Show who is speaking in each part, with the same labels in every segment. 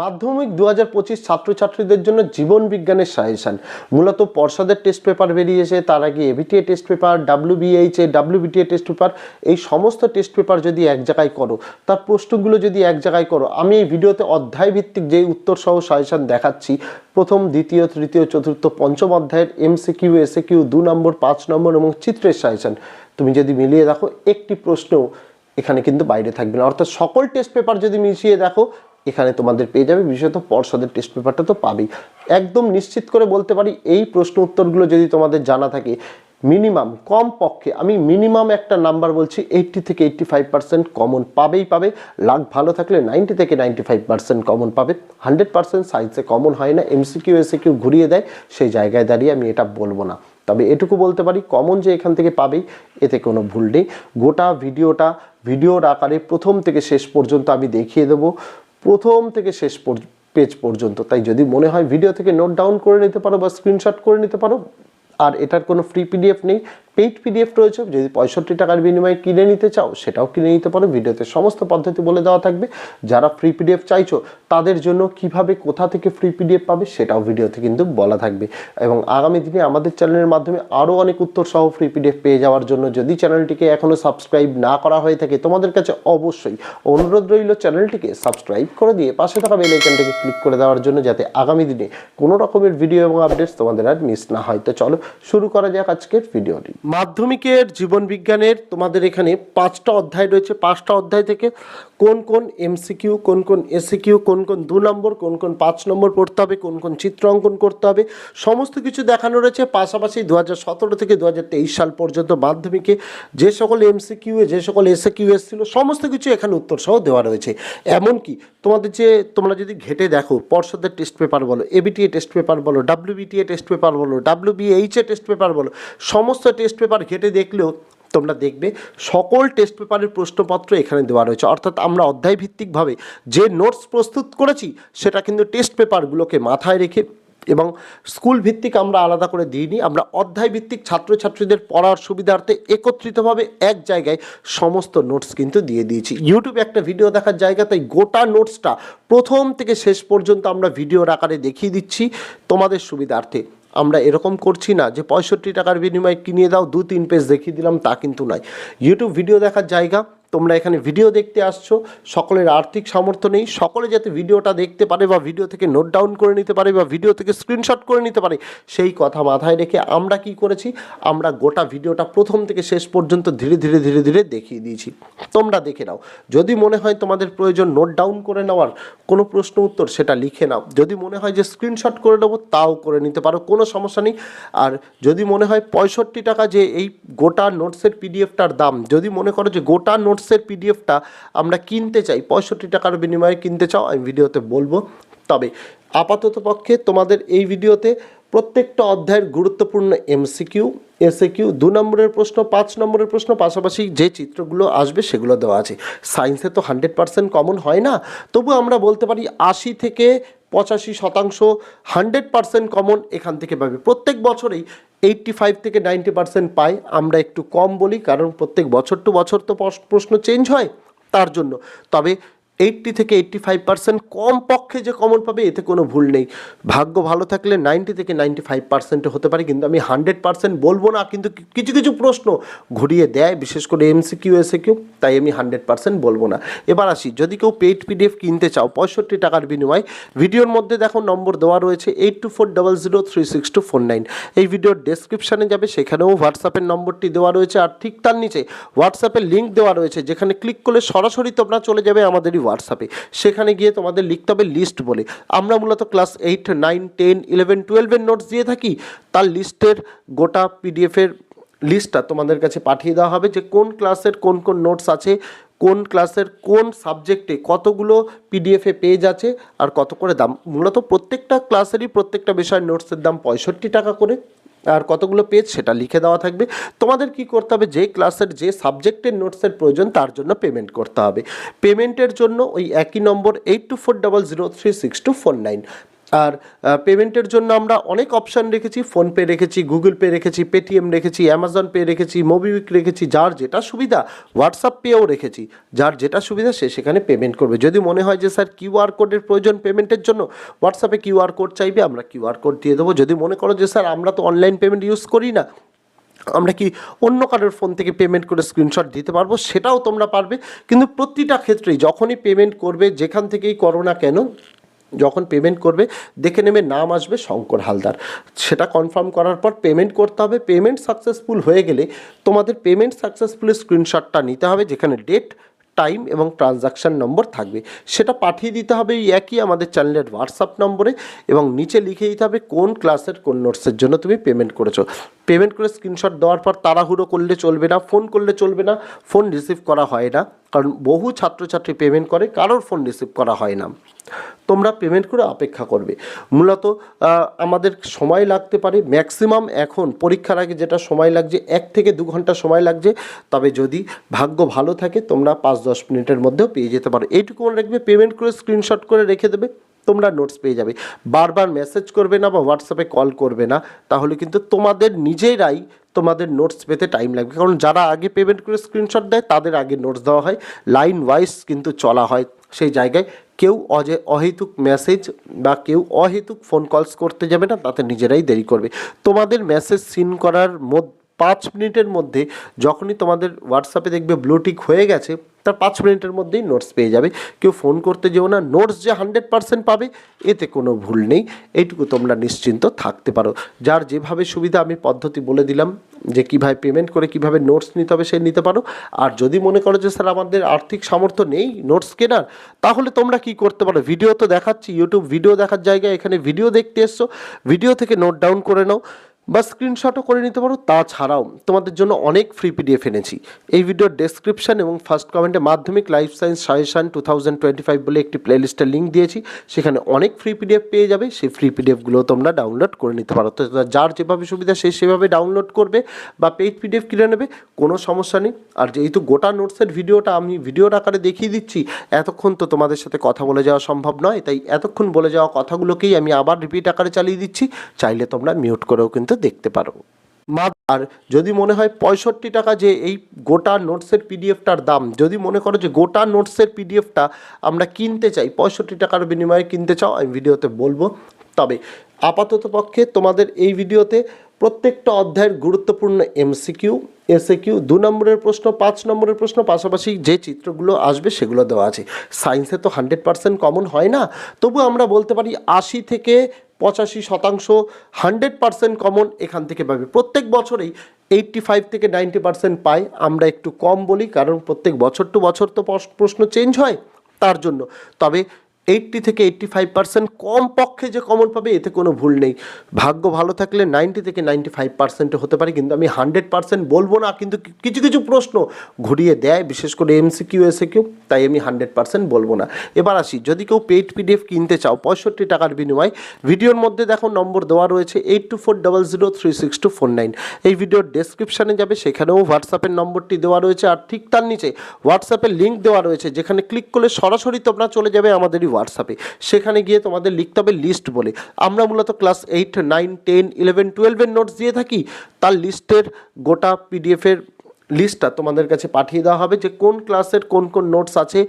Speaker 1: মাধ্যমিক দু হাজার পঁচিশ ছাত্রছাত্রীদের জন্য জীবন বিজ্ঞানের সাজেশন। মূলত পর্ষদের টেস্ট পেপার বেরিয়েছে, তার আগে ABTA test paper WBH A WBTA test paper এই সমস্ত টেস্ট পেপার যদি এক জায়গায় করো, তার প্রশ্নগুলো যদি এক জায়গায় করো, আমি এই ভিডিওতে অধ্যায় ভিত্তিক যে উত্তর সহ সাজেশন দেখাচ্ছি, প্রথম, দ্বিতীয়, তৃতীয়, চতুর্থ, পঞ্চম অধ্যায়ের এমসিকিউ এসএকিউ দু নম্বর, পাঁচ নম্বর এবং চিত্রের সাজেশন। তুমি যদি মিলিয়ে দেখো, একটি প্রশ্নও এখানে কিন্তু বাইরে থাকবে না। অর্থাৎ সকল টেস্ট পেপার যদি মিশিয়ে দেখো এখানে তোমাদের পেয়ে যাবে, বিশেষত পর্ষদের টেস্ট পেপারটা তো পাবেই। একদম নিশ্চিত করে বলতে পারি, এই প্রশ্ন উত্তরগুলো যদি তোমাদের জানা থাকে মিনিমাম কম পক্ষে আমি মিনিমাম একটা নাম্বার বলছি এইট্টি থেকে এইট্টি ফাইভ পার্সেন্ট কমন পাবেই পাবে। লাখ ভালো থাকলে নাইনটি থেকে নাইনটি ফাইভ পার্সেন্ট কমন পাবে হান্ড্রেড পার্সেন্ট সায়েন্সে কমন হয় না এমসিকিউ এসিকিউ ঘুরিয়ে দেয়, সেই জায়গায় দাঁড়িয়ে আমি এটা বলব না। তবে এটুকু বলতে পারি কমন যে এখান থেকে পাবেই, এতে কোনো ভুল নেই। গোটা ভিডিওটা ভিডিওর আকারে প্রথম থেকে শেষ পর্যন্ত আমি দেখিয়ে দেবো। প্রথম থেকে শেষ পেজ পর্যন্ত। তাই যদি মনে হয় ভিডিও থেকে নোট ডাউন করে নিতে পারো বা স্ক্রিনশট করে নিতে পারো, আর এটার কোনো ফ্রি পিডিএফ নেই পেইড পিডিএফ রয়েছে, যদি পঁয়ষট্টি টাকার বিনিময়ে কিনে নিতে চাও, সেটাও কিনে নিতে পারো। ভিডিওতে সমস্ত পদ্ধতি বলে দেওয়া থাকবে। যারা ফ্রি পিডিএফ চাইছো, তাদের জন্য কীভাবে, কোথা থেকে ফ্রি পিডিএফ পাবে, সেটাও ভিডিওতে কিন্তু বলা থাকবে। এবং আগামী দিনে আমাদের চ্যানেলের মাধ্যমে আরও অনেক উত্তর সহ ফ্রি পিডিএফ পেয়ে যাওয়ার জন্য, যদি চ্যানেলটিকে এখনও সাবস্ক্রাইব না করা হয়ে থাকে, তোমাদের কাছে অবশ্যই অনুরোধ রইল চ্যানেলটিকে সাবস্ক্রাইব করে দিয়ে পাশে থাকা বেল আইকনটিকে ক্লিক করে দেওয়ার জন্য, যাতে আগামী দিনে কোনো রকমের ভিডিও এবং আপডেটস তোমাদের আর মিস না হয়। তো চলো, শুরু করা যাক আজকের ভিডিওটি। মাধ্যমিকের জীবন বিজ্ঞানের তোমাদের এখানে পাঁচটা অধ্যায় রয়েছে। পাঁচটা অধ্যায় থেকে কোন কোন এমসিকিউ কোন কোন এসিকিউ কোন কোন দু নম্বর, কোন কোন পাঁচ নম্বর পড়তে হবে, কোন কোন চিত্র অঙ্কন করতে হবে, সমস্ত কিছু দেখানো রয়েছে। পাশাপাশি দু হাজার সতেরো থেকে দু হাজার তেইশ সাল পর্যন্ত মাধ্যমিকে যে সকল এমসিকিউ যে সকল এসিকিউ এসেছিল, সমস্ত কিছু এখানে উত্তর সহ দেওয়া রয়েছে। এমনকি তোমাদের যে, তোমরা যদি ঘেটে দেখো, পর্ষদের টেস্ট পেপার বলো এবিটিএ টেস্ট পেপার বলো ডাব্লিউবিটিএ টেস্ট পেপার বলো ডাব্লিউবিএইচএ টেস্ট পেপার বলো, সমস্ত টেস্ট পেপার ঘেটে দেখলেও তোমরা দেখবে সকল টেস্ট পেপারের প্রশ্নপত্র এখানে দেওয়া রয়েছে। অর্থাৎ আমরা অধ্যায় ভিত্তিকভাবে যে নোটস প্রস্তুত করেছি, সেটা কিন্তু টেস্ট পেপারগুলোকে মাথায় রেখে এবং স্কুল ভিত্তিক আমরা আলাদা করে দিইনি। আমরা অধ্যায় ভিত্তিক ছাত্রছাত্রীদের পড়ার সুবিধার্থে একত্রিতভাবে এক জায়গায় সমস্ত নোটস কিন্তু দিয়ে দিয়েছি। ইউটিউবে একটা ভিডিও দেখার জায়গা, তাই গোটা নোটসটা প্রথম থেকে শেষ পর্যন্ত আমরা ভিডিওর আকারে দেখিয়ে দিচ্ছি। তোমাদের সুবিধার্থে আমরা এরকম করছি না যে পঁয়ষট্টি টাকার বিনিময়ে কিনিয়ে দাও দু তিন পেজ দেখিয়ে দিলাম, তা কিন্তু নয়। ইউটিউব ভিডিও দেখার জায়গা তোমরা এখানে ভিডিও দেখতে আসছো, সকলের আর্থিক সামর্থ্য নেই, সকলে যাতে ভিডিওটা দেখতে পারে বা ভিডিও থেকে নোট ডাউন করে নিতে পারে বা ভিডিও থেকে স্ক্রিনশট করে নিতে পারে, সেই কথা মাথায় রেখে আমরা কি করেছি? আমরা গোটা ভিডিওটা প্রথম থেকে শেষ পর্যন্ত ধীরে ধীরে ধীরে ধীরে দেখিয়ে দিয়েছি। তোমরা দেখে নাও। যদি মনে হয় তোমাদের প্রয়োজন নোট ডাউন করে নেওয়ার কোনো প্রশ্ন উত্তর, সেটা লিখে নাও। যদি মনে হয় যে স্ক্রিনশট করে নেব, তাও করে নিতে পারো, কোনো সমস্যা নেই। আর যদি মনে হয় পঁয়ষট্টি টাকা যে এই গোটা নোটসের পিডিএফটার দাম, যদি মনে করো যে গোটা নোটসের পিডিএফটা আমরা কিনতে চাই, পঁয়ষট্টি টাকার বিনিময়ে কিনতে চাও, আমি ভিডিওতে বলব। তবে আপাতত পক্ষে তোমাদের এই ভিডিওতে প্রত্যেকটা অধ্যায়ের গুরুত্বপূর্ণ এমসিকিউ, এসএকিউ, দু নম্বরের প্রশ্ন, পাঁচ নম্বরের প্রশ্ন, পাশাপাশি যে চিত্রগুলো আসবে সেগুলো দেওয়া আছে। সায়েন্সে তো হান্ড্রেড পার্সেন্ট কমন হয় না, তবু আমরা বলতে পারি আশি থেকে পঁচাশি শতাংশ হান্ড্রেড পার্সেন্ট কমন এখান থেকে পাবে। প্রত্যেক বছরেই এইট্টি ফাইভ থেকে নাইনটি পার্সেন্ট পাই আমরা একটু কম বলি, কারণ প্রত্যেক বছর টু বছর তো প্রশ্ন চেঞ্জ হয় তার জন্য। তবে এইট্টি থেকে এইট্টি ফাইভ পার্সেন্ট কম পক্ষে যে কমন পাবে, এতে কোনো ভুল নেই। ভাগ্য ভালো থাকলে নাইনটি থেকে নাইনটি ফাইভ পার্সেন্টে হতে পারে, কিন্তু আমি হান্ড্রেড পার্সেন্ট বলব না, কিন্তু কিছু কিছু প্রশ্ন ঘুরিয়ে দেয়, বিশেষ করে এমসিকিউ এসএকিউ তাই আমি হান্ড্রেড পার্সেন্ট বলব না। এবার আসি, যদি কেউ পেইড পিডিএফ কিনতে চাও, পঁয়ষট্টি টাকার বিনিময়ে, ভিডিওর মধ্যে দেখো নম্বর দেওয়া রয়েছে eight two four double zero three six two four nine এই ভিডিওর ডেসক্রিপশানে যাবে, সেখানেও হোয়াটসঅ্যাপের নম্বরটি দেওয়া রয়েছে, আর ঠিক তার নিচে হোয়াটসঅ্যাপের লিঙ্ক দেওয়া রয়েছে, যেখানে ক্লিক করলে সরাসরি তোমরা চলে যাবে আমাদেরই হোয়াটসঅ্যাপে সেখানে গিয়ে তোমাদের লিখতে হবে লিস্ট বলে। আমরা মূলত class eight nine ten eleven টুয়েলভের নোটস দিয়ে থাকি। তার লিস্টের গোটা পিডিএফের লিস্টটা তোমাদের কাছে পাঠিয়ে দেওয়া হবে যে কোন ক্লাসের কোন কোন নোটস আছে, কোন ক্লাসের কোন সাবজেক্টে কতগুলো পিডিএফে পেজ আছে আর কত করে দাম। মূলত প্রত্যেকটা ক্লাসেরই প্রত্যেকটা বিষয়ের নোটসের দাম পঁয়ষট্টি টাকা করে। আর কতগুলো পেজ সেটা লিখে দেওয়া থাকবে। তোমাদের কি করতে হবে? যে ক্লাসের যে সাবজেক্টের নোটসের প্রয়োজন, তার জন্য পেমেন্ট করতে হবে। পেমেন্টের জন্য ওই একই নম্বর eight two four double zero three six two four nine আর পেমেন্টের জন্য আমরা অনেক অপশান রেখেছি ফোনপে রেখেছি গুগল পে রেখেছি পেটিএম রেখেছি অ্যামাজন পে রেখেছি মোবিউইক রেখেছি, যার যেটা সুবিধা হোয়াটসঅ্যাপ পেও রেখেছি। যার যেটা সুবিধা সে সেখানে পেমেন্ট করবে। যদি মনে হয় যে, স্যার কিউআর কোডের প্রয়োজন পেমেন্টের জন্য হোয়াটসঅ্যাপে কিউআর কোড চাইবে, আমরা কিউআর কোড দিয়ে দেবো। যদি মনে করো যে, স্যার, আমরা তো অনলাইন পেমেন্ট ইউজ করি না, আমরা কি অন্য কারোর ফোন থেকে পেমেন্ট করে স্ক্রিনশট দিতে পারব? সেটাও তোমরা পারবে। কিন্তু প্রতিটা ক্ষেত্রেই যখনই পেমেন্ট করবে, যেখান থেকেই করো না কেন যখন পেমেন্ট করবে, দেখে নেবে নাম আসবে শঙ্কর হালদার। সেটা কনফার্ম করার পর পেমেন্ট করতে হবে। পেমেন্ট সাকসেসফুল হয়ে গেলে তোমাদের পেমেন্ট সাকসেসফুলের স্ক্রিনশটটা নিতে হবে, যেখানে ডেট টাইম এবং ট্রানজাকশান নম্বর থাকবে। সেটা পাঠিয়ে দিতে হবে এই একই আমাদের চ্যানেলের হোয়াটসঅ্যাপ নম্বরে এবং নিচে লিখে দিতে হবে কোন ক্লাসের কোন নোটসের জন্য তুমি পেমেন্ট করেছ। পেমেন্ট করে স্ক্রিনশট দেওয়ার পর তাড়াহুড়ো করলে চলবে না ফোন করলে চলবে না ফোন রিসিভ করা হয় না। কারণ বহু ছাত্রছাত্রী পেমেন্ট করে, কারোর ফোন রিসিভ করা হয় না। তোমরা পেমেন্ট করে অপেক্ষা করবে। মূলত আমাদের সময় লাগতে পারে। ম্যাক্সিমাম এখন পরীক্ষার আগে যেটা সময় লাগছে, এক থেকে দু ঘণ্টা সময় লাগছে। তবে যদি ভাগ্য ভালো থাকে, তোমরা পাঁচ দশ মিনিটের মধ্যেও পেয়ে যেতে পারো। এইটুকু মনে রাখবে পেমেন্ট করে স্ক্রিনশট করে রেখে দেবে। তোমরা নোটস পেয়ে যাবে। বারবার মেসেজ করবে না বা হোয়াটসঅ্যাপে কল করবে না, তাহলে কিন্তু তোমাদের নিজেরাই তোমাদের নোটস পেতে টাইম লাগবে। কারণ যারা আগে পেমেন্ট করে স্ক্রিনশট দেয়, তাদের আগে নোটস দেওয়া হয়। লাইন ওয়াইজ কিন্তু চলা হয় সেই জায়গায়। কেউ অজে অহেতুক মেসেজ বা কেউ অহেতুক ফোন কলস করতে যাবে না, তাতে নিজেরাই দেরি করবে। তোমাদের মেসেজ সিন করার মধ্যে পাঁচ মিনিটের মধ্যে যখনই তোমাদের হোয়াটসঅ্যাপে দেখবে ব্লুটিক হয়ে গেছে তার পাঁচ মিনিটের মধ্যেই নোটস পেয়ে যাবে। কেউ ফোন করতে যেও না নোটস যে হান্ড্রেড পার্সেন্ট পাবে, এতে কোনো ভুল নেই। এইটুকু তোমরা নিশ্চিন্ত থাকতে পারো। যার যেভাবে সুবিধা, আমি পদ্ধতি বলে দিলাম যে কীভাবে পেমেন্ট করে, কীভাবে নোটস নিতে হবে সে নিতে পারো। আর যদি মনে করো যে, স্যার, আমাদের আর্থিক সামর্থ্য নেই নোটস কেনার, তাহলে তোমরা কি করতে পারো? ভিডিও তো দেখাচ্ছি ইউটিউব ভিডিও দেখার জায়গায় এখানে ভিডিও দেখতে এসছো। ভিডিও থেকে নোট ডাউন করে নাও। বা স্ক্রিনশটও করে নিতে পারো, তাছাড়াও তোমাদের জন্য অনেক ফ্রি পিডিএফ এনেছি। এই ভিডিওর ডেসক্রিপশন এবং ফার্স্ট কমেন্টে মাধ্যমিক life science suggestion two thousand twenty five বলে একটি প্লেলিস্টের লিঙ্ক দিয়েছি। সেখানে অনেক ফ্রি পিডিএফ পেয়ে যাবে, সেই ফ্রি পিডিএফগুলো তোমরা ডাউনলোড করে নিতে পারো। তো যার যেভাবে সুবিধা, সে সেভাবে ডাউনলোড করবে বা পেইড পিডিএফ কিনে নেবে, কোনো সমস্যা নেই। আর যেহেতু গোটা নোটসের ভিডিওটা আমি ভিডিওর আকারে দেখিয়ে দিচ্ছি, এতক্ষণ তো তোমাদের সাথে কথা বলে যাওয়া সম্ভব নয়, তাই এতক্ষণ বলে যাওয়া কথাগুলোকেই আমি আবার রিপিট আকারে চালিয়ে দিচ্ছি। চাইলে তোমরা মিউট করেও কিন্তু দেখতে পারো। আর যদি মনে হয় পঁয়ষট্টি টাকা যে এই গোটা নোটসের পিডিএফটার দাম, যদি মনে করো যে গোটা নোটসের পিডিএফটা আমরা কিনতে চাই, পঁয়ষট্টি টাকার বিনিময়ে কিনতে চাও, আমি ভিডিওতে বলব। তবে আপাতত পক্ষে তোমাদের এই ভিডিওতে প্রত্যেকটা অধ্যায়ের গুরুত্বপূর্ণ এমসিকিউ, এসএকিউ, দু নম্বরের প্রশ্ন, পাঁচ নম্বরের প্রশ্ন, পাশাপাশি যে চিত্রগুলো আসবে সেগুলো দেওয়া আছে। সায়েন্সে তো হান্ড্রেড পার্সেন্ট কমন হয় না, তবু আমরা বলতে পারি আশি থেকে পঁচাশি শতাংশ, হান্ড্রেড পারসেন্ট কমন এখান থেকে পাবে। প্রত্যেক বছরেই এইটটি ফাইভ থেকে নাইনটি পারসেন্ট পাই। আমরা একটু কম বলি, কারণ প্রত্যেক বছর টু বছর তো প্রশ্ন চেঞ্জ হয় তার জন্য। তবে এইট্টি থেকে এইট্টি ফাইভ পার্সেন্ট কম পক্ষে যে কমন পাবে, এতে কোনো ভুল নেই। ভাগ্য ভালো থাকলে নাইনটি থেকে নাইনটি ফাইভ পার্সেন্টে হতে পারে, কিন্তু আমি হান্ড্রেড পার্সেন্ট বলব না, কিন্তু কিছু কিছু প্রশ্ন ঘুরিয়ে দেয়, বিশেষ করে এমসি কিউ এসে কিউ তাই আমি হান্ড্রেড পার্সেন্ট বলব না। এবার আসি, যদি কেউ পেইড পিডিএফ কিনতে চাও, পঁয়ষট্টি টাকার বিনিময়ে, ভিডিওর মধ্যে দেখো নম্বর দেওয়া রয়েছে eight two four double zero three six two four nine এই ভিডিওর ডেসক্রিপশানে যাবে, সেখানেও হোয়াটসঅ্যাপের নম্বরটি দেওয়া রয়েছে, আর ঠিক তার নিচে হোয়াটসঅ্যাপের লিঙ্ক দেওয়া রয়েছে, যেখানে ক্লিক করলে সরাসরি তোমরা চলে যাবে আমাদেরই হোয়াটসঅ্যাপে সেখানে গিয়ে তোমাদের লিখতে হবে লিস্ট বলে। আমরা মূলত class eight nine ten eleven টুয়েলভের নোটস দিয়ে থাকি। তার লিস্টের গোটা পিডিএফের লিস্টটা তোমাদের কাছে পাঠিয়ে দেওয়া হবে যে কোন ক্লাসের কোন কোন নোটস আছে,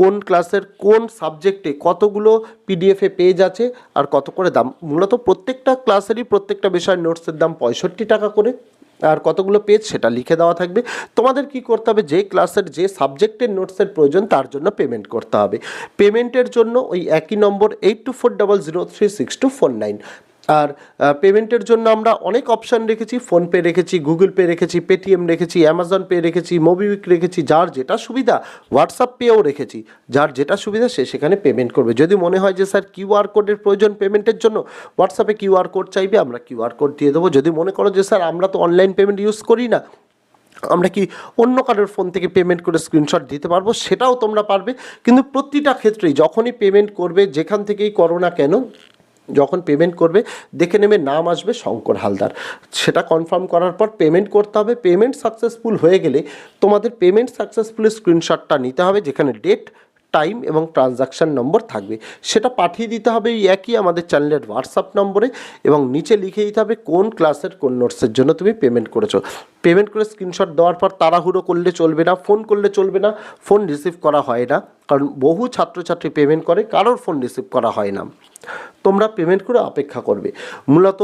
Speaker 1: কোন ক্লাসের কোন সাবজেক্টে কতগুলো পিডিএফে পেজ আছে, আর কত করে দাম। মূলত প্রত্যেকটা ক্লাসেরই প্রত্যেকটা বিষয়ের নোটসের দাম পঁয়ষট্টি টাকা করে। আর কতগুলো পেজ সেটা লিখে দেওয়া থাকবে। তোমাদের কি করতে হবে? যে ক্লাসের যে সাবজেক্টের নোটসের প্রয়োজন, তার জন্য পেমেন্ট করতে হবে। পেমেন্টের জন্য ওই একই নম্বর eight two four double zero three six two four nine আর পেমেন্টের জন্য আমরা অনেক অপশান রেখেছি। ফোনপে রেখেছি গুগল পে রেখেছি পেটিএম রেখেছি অ্যামাজন পে রেখেছি মোবিউইক রেখেছি, যার যেটা সুবিধা হোয়াটসঅ্যাপ পেও রেখেছি। যার যেটা সুবিধা, সে সেখানে পেমেন্ট করবে। যদি মনে হয় যে, স্যার কিউআর কোডের প্রয়োজন পেমেন্টের জন্য হোয়াটসঅ্যাপে কিউআর কোড চাইবে, আমরা কিউআর কোড দিয়ে দেবো। যদি মনে করো যে, স্যার, আমরা তো অনলাইন পেমেন্ট ইউজ করি না, আমরা কি অন্য কারোর ফোন থেকে পেমেন্ট করে স্ক্রিনশট দিতে পারব? সেটাও তোমরা পারবে। কিন্তু প্রতিটা ক্ষেত্রেই যখনই পেমেন্ট করবে, যেখান থেকেই করো না কেন যখন পেমেন্ট করবে, দেখে নেবে নাম আসবে শঙ্কর হালদার। সেটা কনফার্ম করার পর পেমেন্ট করতে হবে। পেমেন্ট সাকসেসফুল হয়ে গেলে তোমাদের পেমেন্ট সাকসেসফুলের স্ক্রিনশটটা নিতে হবে, যেখানে ডেট টাইম এবং ট্রানজাকশান নম্বর থাকবে। সেটা পাঠিয়ে দিতে হবে এই একই আমাদের চ্যানেলের হোয়াটসঅ্যাপ নম্বরে এবং নিচে লিখে দিতে হবে কোন ক্লাসের কোন নোটসের জন্য তুমি পেমেন্ট করেছ। পেমেন্ট করে স্ক্রিনশট দেওয়ার পর তাড়াহুড়ো করলে চলবে না ফোন করলে চলবে না ফোন রিসিভ করা হয় না। কারণ বহু ছাত্রছাত্রী পেমেন্ট করে, কারোর ফোন রিসিভ করা হয় না। তোমরা পেমেন্ট করে অপেক্ষা করবে। মূলত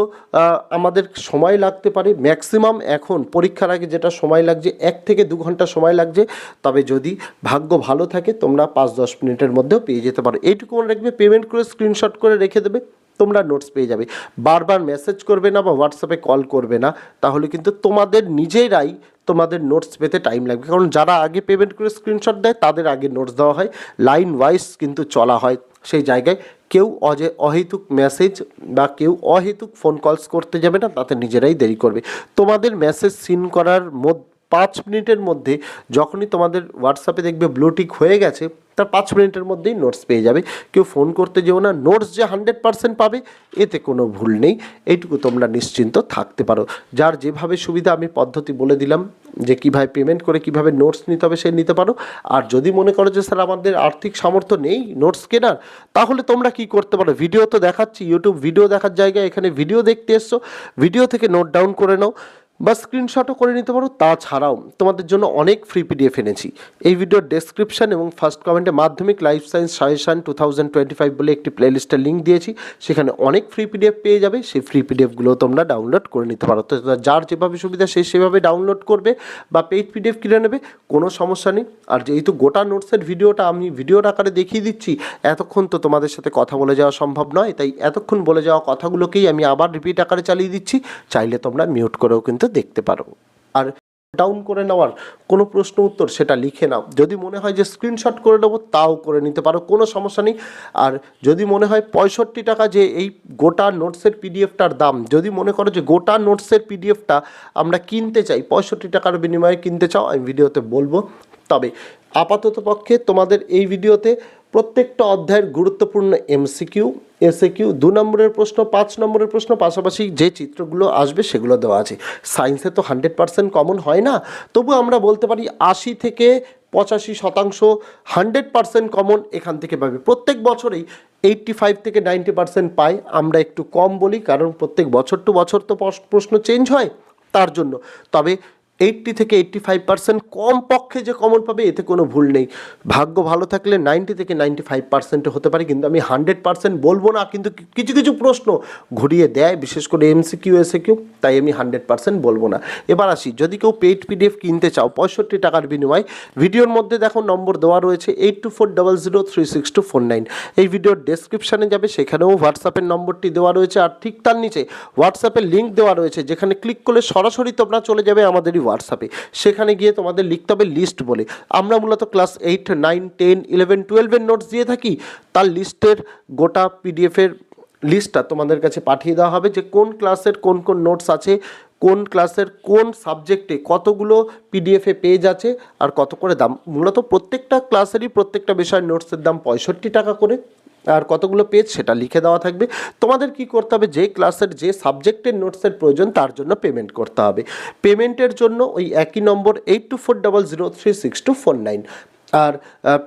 Speaker 1: আমাদের সময় লাগতে পারে ম্যাক্সিমাম এখন পরীক্ষার আগে যেটা সময় লাগছে, এক থেকে দু ঘণ্টা সময় লাগছে। তবে যদি ভাগ্য ভালো থাকে, তোমরা পাঁচ দশ মিনিটের মধ্যেও পেয়ে যেতে পারো। এইটুকু মনে রাখবে পেমেন্ট করে স্ক্রিনশট করে রেখে দেবে। তোমরা নোটস পেয়ে যাবে। বারবার মেসেজ করবে না বা হোয়াটসঅ্যাপে কল করবে না, তাহলে কিন্তু তোমাদের নিজেরাই তোমাদের নোটস পেতে টাইম লাগবে। কারণ যারা আগে পেমেন্ট করে স্ক্রিনশট দেয়, তাদের আগে নোটস দেওয়া হয়। লাইন ওয়াইজ কিন্তু চলা হয় সেই জায়গায়। কেউ অজে অহেতুক মেসেজ বা কেউ অহেতুক ফোন কলস করতে যাবে না, তাতে নিজেরাই দেরি করবে। তোমাদের মেসেজ সিন করার মধ্যে পাঁচ মিনিটের মধ্যে যখনই তোমাদের হোয়াটসঅ্যাপে দেখবে ব্লুটিক হয়ে গেছে, তার পাঁচ মিনিটের মধ্যেই নোটস পেয়ে যাবে। কেউ ফোন করতে যেও না নোটস যে হান্ড্রেড পার্সেন্ট পাবে, এতে কোনো ভুল নেই। এইটুকু তোমরা নিশ্চিন্ত থাকতে পারো। যার যেভাবে সুবিধা আমি পদ্ধতি বলে দিলাম, যে কীভাবে পেমেন্ট করে, কীভাবে নোটস নিতে হবে, সে নিতে পারো। আর যদি মনে করো যে, স্যার, আমাদের আর্থিক সামর্থ্য নেই নোটস কেনার, তাহলে তোমরা কি করতে পারো? ভিডিও তো দেখাচ্ছি ইউটিউব ভিডিও দেখার জায়গায় এখানে ভিডিও দেখতে এসছো। ভিডিও থেকে নোট ডাউন করে নাও। বা স্ক্রিনশটও করে নিতে পারো, তাছাড়াও তোমাদের জন্য অনেক ফ্রি পিডিএফ এনেছি। এই ভিডিওর ডেসক্রিপশন এবং ফার্স্ট কমেন্টে মাধ্যমিক life science suggestion two thousand twenty five বলে একটি প্লেলিস্টের লিঙ্ক দিয়েছি। সেখানে অনেক ফ্রি পিডিএফ পেয়ে যাবে, সেই ফ্রি পিডিএফগুলো তোমরা ডাউনলোড করে নিতে পারো। তো যার যেভাবে সুবিধা সে সেভাবে ডাউনলোড করবে বা পেইড পিডিএফ কিনে নেবে, কোনো সমস্যা নেই। আর যেহেতু গোটা নোটসের ভিডিওটা আমি ভিডিওর আকারে দেখিয়ে দিচ্ছি, এতক্ষণ তো তোমাদের সাথে কথা বলে যাওয়া সম্ভব নয়। তাই এতক্ষণ বলে যাওয়া কথাগুলোকেই আমি আবার রিপিট আকারে চালিয়ে দিচ্ছি। চাইলে তোমরা মিউট করেও কিন্তু দেখতে পারো। আর ডাউন করে নেওয়ার কোনো প্রশ্ন উত্তর সেটা লিখে নাও। যদি মনে হয় যে স্ক্রিনশট করে নেব, তাও করে নিতে পারো, কোনো সমস্যা নেই। আর যদি মনে হয় পঁয়ষট্টি টাকা যে এই গোটা নোটসের পিডিএফটার দাম, যদি মনে করো যে গোটা নোটসের পিডিএফটা আমরা কিনতে চাই, পঁয়ষট্টি টাকার বিনিময়ে কিনতে চাও, আমি ভিডিওতে বলব। তবে আপাতত পক্ষে তোমাদের এই ভিডিওতে প্রত্যেকটা অধ্যায়ের গুরুত্বপূর্ণ এমসিকিউ এসএকিউ দু নম্বরের প্রশ্ন, পাঁচ নম্বরের প্রশ্ন, পাশাপাশি যে চিত্রগুলো আসবে সেগুলো দেওয়া আছে। সায়েন্সে তো হান্ড্রেড পার্সেন্ট কমন হয় না। তবু আমরা বলতে পারি আশি থেকে পঁচাশি শতাংশ হান্ড্রেড পার্সেন্ট কমন এখান থেকে পাবে। প্রত্যেক বছরেই এইট্টি ফাইভ থেকে নাইনটি পার্সেন্ট পাই। আমরা একটু কম বলি, কারণ প্রত্যেক বছর টু বছর তো প্রশ্ন চেঞ্জ হয় তার জন্য। তবে এইট্টি থেকে এইট্টি ফাইভ পার্সেন্ট কম পক্ষে যে কমন পাবে, এতে কোনো ভুল নেই। ভাগ্য ভালো থাকলে নাইনটি থেকে নাইনটি ফাইভ পার্সেন্টে হতে পারে, কিন্তু আমি হান্ড্রেড পার্সেন্ট বলব না, কিন্তু কিছু কিছু প্রশ্ন ঘুরিয়ে দেয়, বিশেষ করে এমসি কিউ এসে কিউ তাই আমি হান্ড্রেড পার্সেন্ট বলব না। এবার আসি, যদি কেউ পেইড পিডিএফ কিনতে চাও, পঁয়ষট্টি টাকার বিনিময়ে, ভিডিওর মধ্যে দেখো নম্বর দেওয়া রয়েছে eight two four double zero three six two four nine এই ভিডিওর ডেসক্রিপশানে যাবে, সেখানেও হোয়াটসঅ্যাপের নম্বরটি দেওয়া রয়েছে, আর ঠিক তার নিচে হোয়াটসঅ্যাপের লিঙ্ক দেওয়া রয়েছে, যেখানে ক্লিক করলে সরাসরি তোমরা চলে যাবে আমাদেরই হোয়াটসঅ্যাপে সেখানে গিয়ে তোমাদের লিখতে হবে লিস্ট বলে। আমরা মূলত class eight nine ten eleven টুয়েলভের নোটস দিয়ে থাকি। তার লিস্টের গোটা পিডিএফের লিস্টটা তোমাদের কাছে পাঠিয়ে দেওয়া হবে যে কোন ক্লাসের কোন কোন নোটস আছে, কোন ক্লাসের কোন সাবজেক্টে কতগুলো পিডিএফে পেজ আছে, আর কত করে দাম। মূলত প্রত্যেকটা ক্লাসেরই প্রত্যেকটা বিষয়ের নোটসের দাম পঁয়ষট্টি টাকা করে। আর কতগুলো পেজ সেটা লিখে দেওয়া থাকবে। তোমাদের কি করতে হবে? যে ক্লাসের যে সাবজেক্টের নোটসের প্রয়োজন, তার জন্য পেমেন্ট করতে হবে। পেমেন্টের জন্য ওই একই number eight two four double zero three six two four nine আর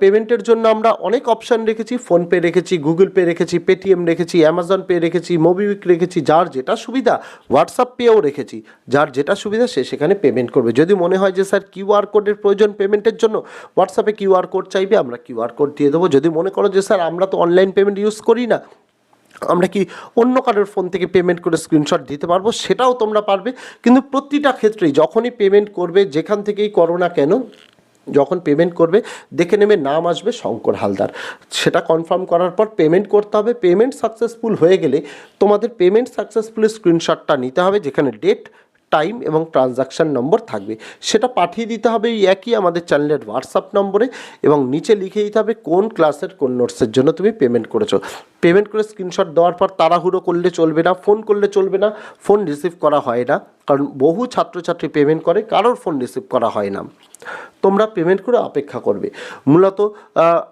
Speaker 1: পেমেন্টের জন্য আমরা অনেক অপশান রেখেছি। ফোনপে রেখেছি গুগল পে রেখেছি পেটিএম রেখেছি অ্যামাজন পে রেখেছি মোবিউইক রেখেছি, যার যেটা সুবিধা হোয়াটসঅ্যাপ পেও রেখেছি। যার যেটা সুবিধা সে সেখানে পেমেন্ট করবে। যদি মনে হয় যে, স্যার কিউআর কোডের প্রয়োজন পেমেন্টের জন্য হোয়াটসঅ্যাপে কিউআর কোড চাইবে, আমরা কিউআর কোড দিয়ে দেবো। যদি মনে করো যে, স্যার, আমরা তো অনলাইন পেমেন্ট ইউজ করি না, আমরা কি অন্য কারোর ফোন থেকে পেমেন্ট করে স্ক্রিনশট দিতে পারব? সেটাও তোমরা পারবে। কিন্তু প্রতিটা ক্ষেত্রেই যখনই পেমেন্ট করবে, যেখান থেকেই করো না কেন যখন পেমেন্ট করবে, দেখে নেবে নাম আসবে শঙ্কর হালদার। সেটা কনফার্ম করার পর পেমেন্ট করতে হবে। পেমেন্ট সাকসেসফুল হয়ে গেলে তোমাদের পেমেন্ট সাকসেসফুলের স্ক্রিনশটটা নিতে হবে, যেখানে ডেট টাইম এবং ট্রানজাকশান নম্বর থাকবে। সেটা পাঠিয়ে দিতে হবে এই একই আমাদের চ্যানেলের হোয়াটসঅ্যাপ নম্বরে এবং নিচে লিখে দিতে হবে কোন ক্লাসের কোন নোটসের জন্য তুমি পেমেন্ট করেছ। পেমেন্ট করে স্ক্রিনশট দেওয়ার পর তাড়াহুড়ো করলে চলবে না ফোন করলে চলবে না ফোন রিসিভ করা হয় না। কারণ বহু ছাত্রছাত্রী পেমেন্ট করে, কারোর ফোন রিসিভ করা হয় না। তোমরা পেমেন্ট করে অপেক্ষা করবে। মূলত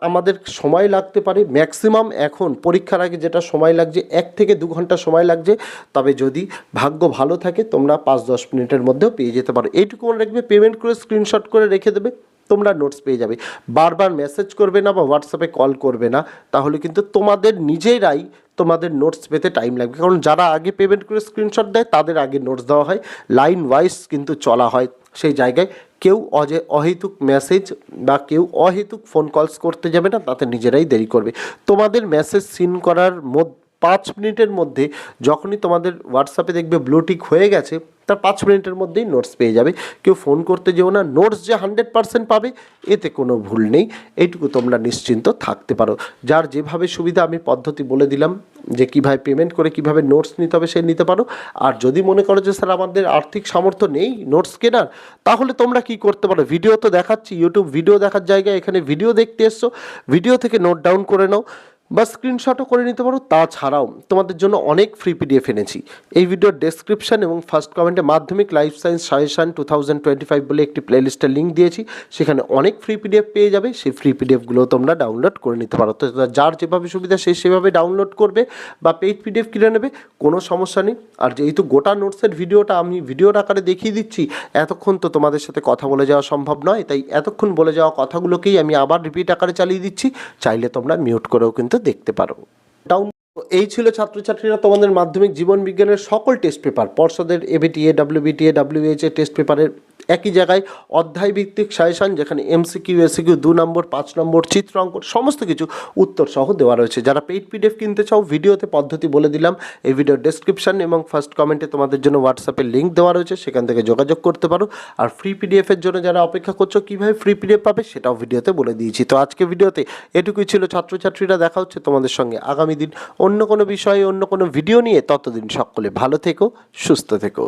Speaker 1: আমাদের সময় লাগতে পারে। ম্যাক্সিমাম এখন পরীক্ষার আগে যেটা সময় লাগছে, এক থেকে দু ঘণ্টা সময় লাগছে। তবে যদি ভাগ্য ভালো থাকে, তোমরা পাঁচ দশ মিনিটের মধ্যেও পেয়ে যেতে পারো। এইটুকু মনে রাখবে পেমেন্ট করে স্ক্রিনশট করে রেখে দেবে। তোমরা নোটস পেয়ে যাবে। বারবার মেসেজ করবে না বা হোয়াটসঅ্যাপে কল করবে না, তাহলে কিন্তু তোমাদের নিজেরাই তোমাদের নোটস পেতে টাইম লাগবে। কারণ যারা আগে পেমেন্ট করে স্ক্রিনশট দেয়, তাদের আগে নোটস দেওয়া হয়। লাইন ওয়াইজ কিন্তু চলা হয়। সেই জায়গায় কেউ অজে অহেতুক মেসেজ বা কেউ অহেতুক ফোন কলস করতে যাবে না, তাতে নিজেরাই দেরি করবে। তোমাদের মেসেজ সিন করার মধ্যে পাঁচ মিনিটের মধ্যে যখনই তোমাদের হোয়াটসঅ্যাপে দেখবে ব্লুটিক হয়ে গেছে, তার পাঁচ মিনিটের মধ্যেই নোটস পেয়ে যাবে। কেউ ফোন করতে যেও না নোটস যে হান্ড্রেড পার্সেন্ট পাবে, এতে কোনো ভুল নেই। এইটুকু তোমরা নিশ্চিন্ত থাকতে পারো। যার যেভাবে সুবিধা আমি পদ্ধতি বলে দিলাম, যে কীভাবে পেমেন্ট করে কীভাবে নোটস নিতে হবে সে নিতে পারো। আর যদি মনে করো যে, স্যার, আমাদের আর্থিক সামর্থ্য নেই নোটস কেনার তাহলে তোমরা কি করতে পারো? ভিডিও তো দেখাচ্ছি ইউটিউব ভিডিও দেখার জায়গায় এখানে ভিডিও দেখতে এসছো। ভিডিও থেকে নোট ডাউন করে নাও। বা স্ক্রিনশটও করে নিতে পারো, তাছাড়াও তোমাদের জন্য অনেক ফ্রি পিডিএফ এনেছি। এই ভিডিওর ডেসক্রিপশন এবং ফার্স্ট কমেন্টে মাধ্যমিক life science suggestion two thousand twenty five বলে একটি প্লেলিস্টের লিঙ্ক দিয়েছি। সেখানে অনেক ফ্রি পিডিএফ পেয়ে যাবে, সেই ফ্রি পিডিএফগুলো তোমরা ডাউনলোড করে নিতে পারো। তো যার যেভাবে সুবিধা, সে সেভাবে ডাউনলোড করবে বা পেইড পিডিএফ কিনে নেবে, কোনো সমস্যা নেই। আর যেহেতু গোটা নোটসের ভিডিওটা আমি ভিডিওর আকারে দেখিয়ে দিচ্ছি, এতক্ষণ তো তোমাদের সাথে কথা বলে যাওয়া সম্ভব নয়। তাই এতক্ষণ বলে যাওয়া কথাগুলোকেই আমি আবার রিপিট আকারে চালিয়ে দিচ্ছি। চাইলে তোমরা মিউট করেও কিন্তু দেখতে পারো। ডাউন এই ছিল ছাত্রছাত্রীরা তোমাদের মাধ্যমিক জীবন বিজ্ঞানের সকল টেস্ট পেপার পর্ষদের ABTA WBTA WH A test পেপারের একই জায়গায় অধ্যায় ভিত্তিক সাজেশন যেখানে এমসিকিউ এসিকিউ দু নম্বর, পাঁচ নম্বর চিত্রাঙ্কন সমস্ত কিছু উত্তর সহ দেওয়া রয়েছে। যারা পেইড পিডিএফ কিনতে চাও, ভিডিওতে পদ্ধতি বলে দিলাম। এই ভিডিওর ডেসক্রিপশন এবং ফার্স্ট কমেন্টে তোমাদের জন্য হোয়াটসঅ্যাপের লিঙ্ক দেওয়া রয়েছে। সেখান থেকে যোগাযোগ করতে পারো। আর ফ্রি পিডিএফের জন্য যারা অপেক্ষা করছ, কীভাবে ফ্রি পিডিএফ পাবে সেটাও ভিডিওতে বলে দিয়েছি। তো আজকে ভিডিওতে এটুকুই ছিল। ছাত্রছাত্রীরা, দেখা হচ্ছে তোমাদের সঙ্গে আগামী দিন অন্য কোনো বিষয়ে, অন্য কোনো ভিডিও নিয়ে। ততদিন সকলে ভালো থেকো, সুস্থ থেকো।